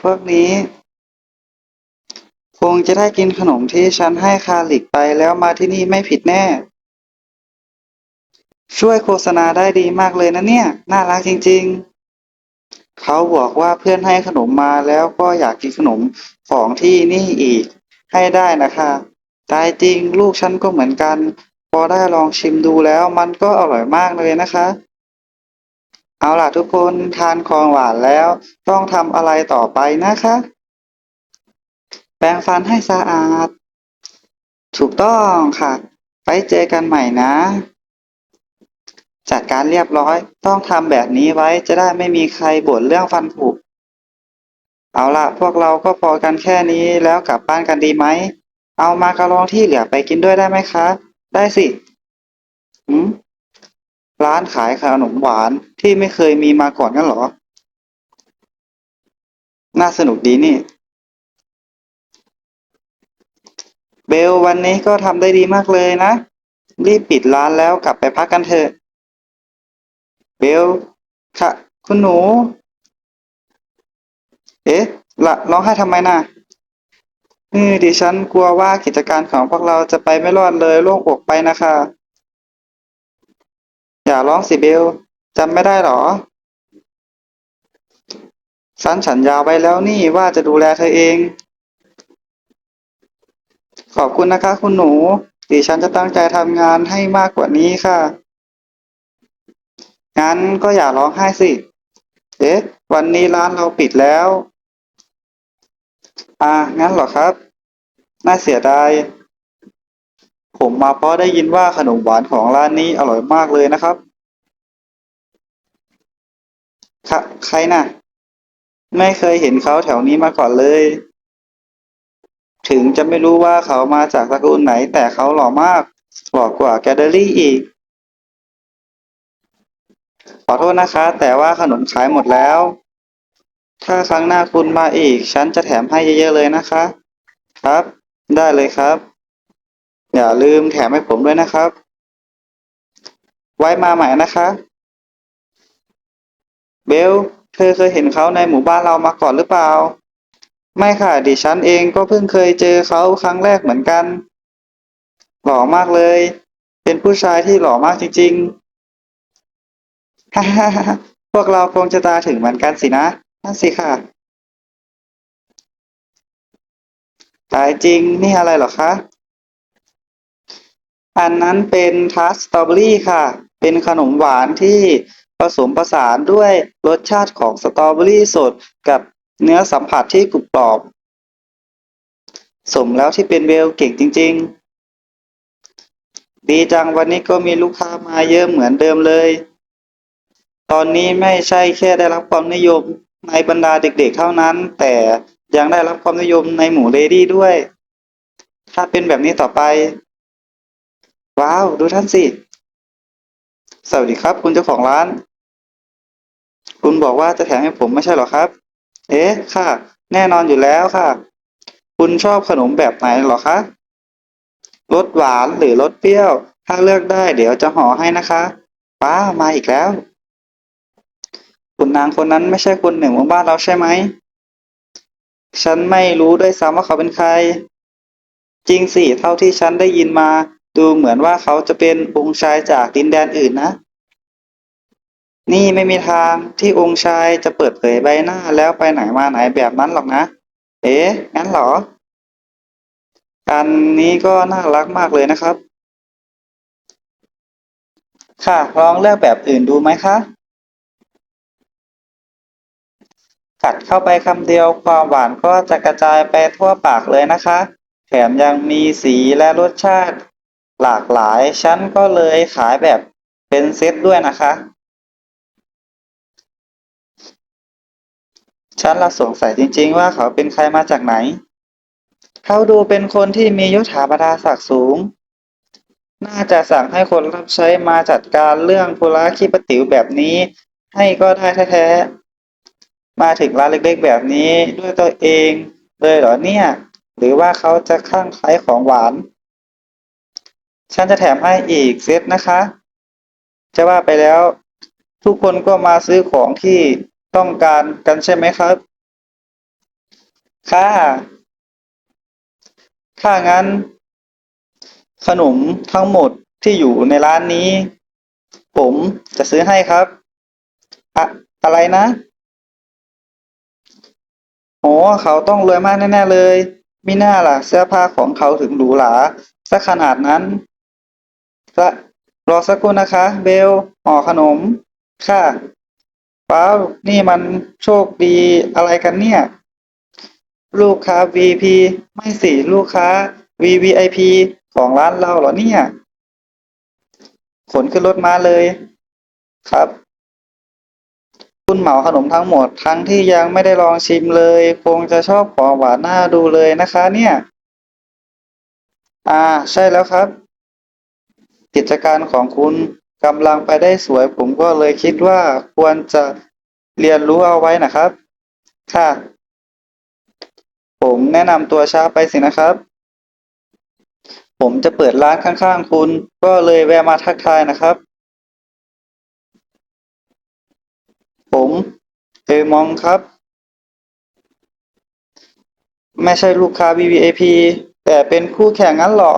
พวกนี้ คงจะได้กินขนมที่ฉันให้คาลิกไปแล้วมาที่นี่ไม่ผิดแน่ ช่วยโฆษณาได้ดีมากเลยนะเนี่ย น่ารักจริง ๆ เขาบอกว่าเพื่อนให้ขนมมาแล้วก็อยากกินขนมของที่นี่อีก ให้ได้นะคะตายจริงลูกฉันก็เหมือนกัน พอได้ลองชิมดูแล้วมันก็อร่อยมากเลยนะคะ เอาล่ะทุกคนทานของหวานแล้ว ต้องทำอะไรต่อไปนะคะ แปรงฟันให้สะอาด ถูกต้องค่ะ ไปเจอกันใหม่นะ จัดการเรียบร้อย ต้องทำแบบนี้ไว้จะได้ไม่มีใครบ่นเรื่องฟันผุเอาล่ะ พวกเราก็พอกันแค่นี้แล้วกลับบ้านกันดีไหม เอามาการองที่เหลือไปกินด้วยได้ไหมคะ ได้สิหืม ร้านขายขนมหวานที่ไม่เคยมีมาก่อนกันหรอ น่าสนุกดีนี่ เบลวันนี้ก็ทำได้ดีมากเลยนะ รีบปิดร้านแล้วกลับไปพักกันเถอะ เบลค่ะ คุณหนู เอ๊ะละร้องไห้ทำไมน่ะเออดิฉันกลัวว่ากิจการของพวกเราจะไปไม่รอดเลยโล่งอกไปนะคะ อย่าร้องสิเบลจำไม่ได้หรอฉันสัญญาไว้แล้วนี่ว่าจะดูแลเธอเอง ขอบคุณนะคะคุณหนูดิฉันจะตั้งใจทำงานให้มากกว่านี้ค่ะ งั้นก็อย่าร้องไห้สิ เอ๊ะ วันนี้ร้านเราปิดแล้ว อ่างั้นเหรอครับ น่าเสียดาย ผมมาเพราะได้ยินว่าขนมหวานของร้านนี้อร่อยมากเลยนะครับค่ะใครน่ะ ไม่เคยเห็นเขาแถวนี้มาก่อนเลย ถึงจะไม่รู้ว่าเขามาจากตระกูลไหน แต่เขาหล่อมาก หล่อกว่าแกลเดอรี่อีก ขอโทษนะคะ แต่ว่าขนมขายหมดแล้ว ถ้าครั้งหน้าคุณมาอีก ฉันจะแถมให้เยอะๆเลยนะคะ ครับ ได้เลยครับ อย่าลืมแถมให้ผมด้วยนะครับ ไว้มาใหม่นะคะ เบล เธอเคยเห็นเขาในหมู่บ้านเรามาก่อนหรือเปล่า ไม่ค่ะ ดิฉันเองก็เพิ่งเคยเจอเขาครั้งแรกเหมือนกัน หล่อมากเลย เป็นผู้ชายที่หล่อมากจริงๆฮ่าฮ่าฮ่าพวกเราคงจะตาถึงเหมือนกันสินะ นั่นสิค่ะ ตายจริง นี่อะไรหรอคะ อันนั้นเป็นทัสสตรอเบอรี่ค่ะ เป็นขนมหวานที่ผสมผสานด้วยรสชาติของสตรอเบอรี่สดกับเนื้อสัมผัสที่กรุบกรอบ สมแล้วที่เป็นเวลเก่งจริง ๆ ดีจังวันนี้ก็มีลูกค้ามาเยอะเหมือนเดิมเลย ตอนนี้ไม่ใช่แค่ได้รับความนิยมในบรรดาเด็กๆเท่านั้น แต่ยังได้รับความนิยมในหมู่เลดี้ด้วย ถ้าเป็นแบบนี้ต่อไป ว้าว ดูท่านสิ สวัสดีครับ คุณเจ้าของร้าน คุณบอกว่าจะแถมให้ผมไม่ใช่หรอครับ เอ๊ะ ค่ะ แน่นอนอยู่แล้วค่ะ คุณชอบขนมแบบไหนหรอคะรสหวานหรือรสเปรี้ยว ถ้าเลือกได้เดี๋ยวจะห่อให้นะคะป้ามาอีกแล้ว คุณนางคนนั้นไม่ใช่คนหนึ่งของบ้านเราใช่ไหม ฉันไม่รู้ด้วยซ้ำว่าเขาเป็นใคร จริงสิ เท่าที่ฉันได้ยินมา ดูเหมือนว่าเขาจะเป็นองค์ชายจากดินแดนอื่นนะ นี่ไม่มีทางที่องค์ชายจะเปิดเผยใบหน้าแล้วไปไหนมาไหนแบบนั้นหรอกนะ เอ๊ะ งั้นเหรออันนี้ก็น่ารักมากเลยนะครับ ค่ะลองเลือกแบบอื่นดูไหมคะกัดเข้าไปคำเดียวความหวานก็จะกระจายไปทั่วปากเลยนะคะ แถมยังมีสีและรสชาติ หลากหลาย ฉันก็เลยขายแบบเป็นเซตด้วยนะคะ ฉันละสงสัยจริง ๆ ว่าเขาเป็นใครมาจากไหน เขาดูเป็นคนที่มียศถาบรรดาศักดิ์สูง น่าจะสั่งให้คนรับใช้มาจัดการเรื่องธุระขี้ปติ๋วแบบนี้ ให้ก็ได้แท้ๆ มาถึงร้านเล็กๆ แบบนี้ด้วยตัวเองเลยเหรอเนี่ย หรือว่าเขาจะคลั่งไคล้ของหวาน ฉันจะแถมให้อีกเซตนะคะ จะว่าไปแล้ว ทุกคนก็มาซื้อของที่ต้องการกันใช่ไหมครับ ค่ะ ถ้างั้น ขนมทั้งหมดที่อยู่ในร้านนี้ ผมจะซื้อให้ครับ อะอะไรนะโอ้เขาต้องรวยมากแน่ ๆ เลยมิน่าล่ะ เสื้อผ้าของเขาถึงหรูหราสักขนาดนั้น ละรอสักครู่นะคะ เบลห่อขนม ค่ะว้าวนี่มันโชคดีอะไรกันเนี่ย ลูกค้า VP ไม่สิลูกค้า VVIP ของร้านเราเหรอเนี่ย ขนขึ้นรถมาเลย ครับ คุณเหมาขนมทั้งหมดทั้งที่ยังไม่ได้ลองชิมเลย คงจะชอบของหวานน่าดูเลยนะคะเนี่ย อ่า ใช่แล้วครับ กิจการของคุณกำลังไปได้สวย ผมก็เลยคิดว่าควรจะเรียนรู้เอาไว้นะครับ ค่ะ ผมแนะนำตัวช้าไปสินะครับ ผมจะเปิดร้านข้างๆ คุณก็เลยแวะมาทักทายนะครับ ผมเอมองครับ ไม่ใช่ลูกค้า VVIP แต่เป็นคู่แข่งงั้นหรอ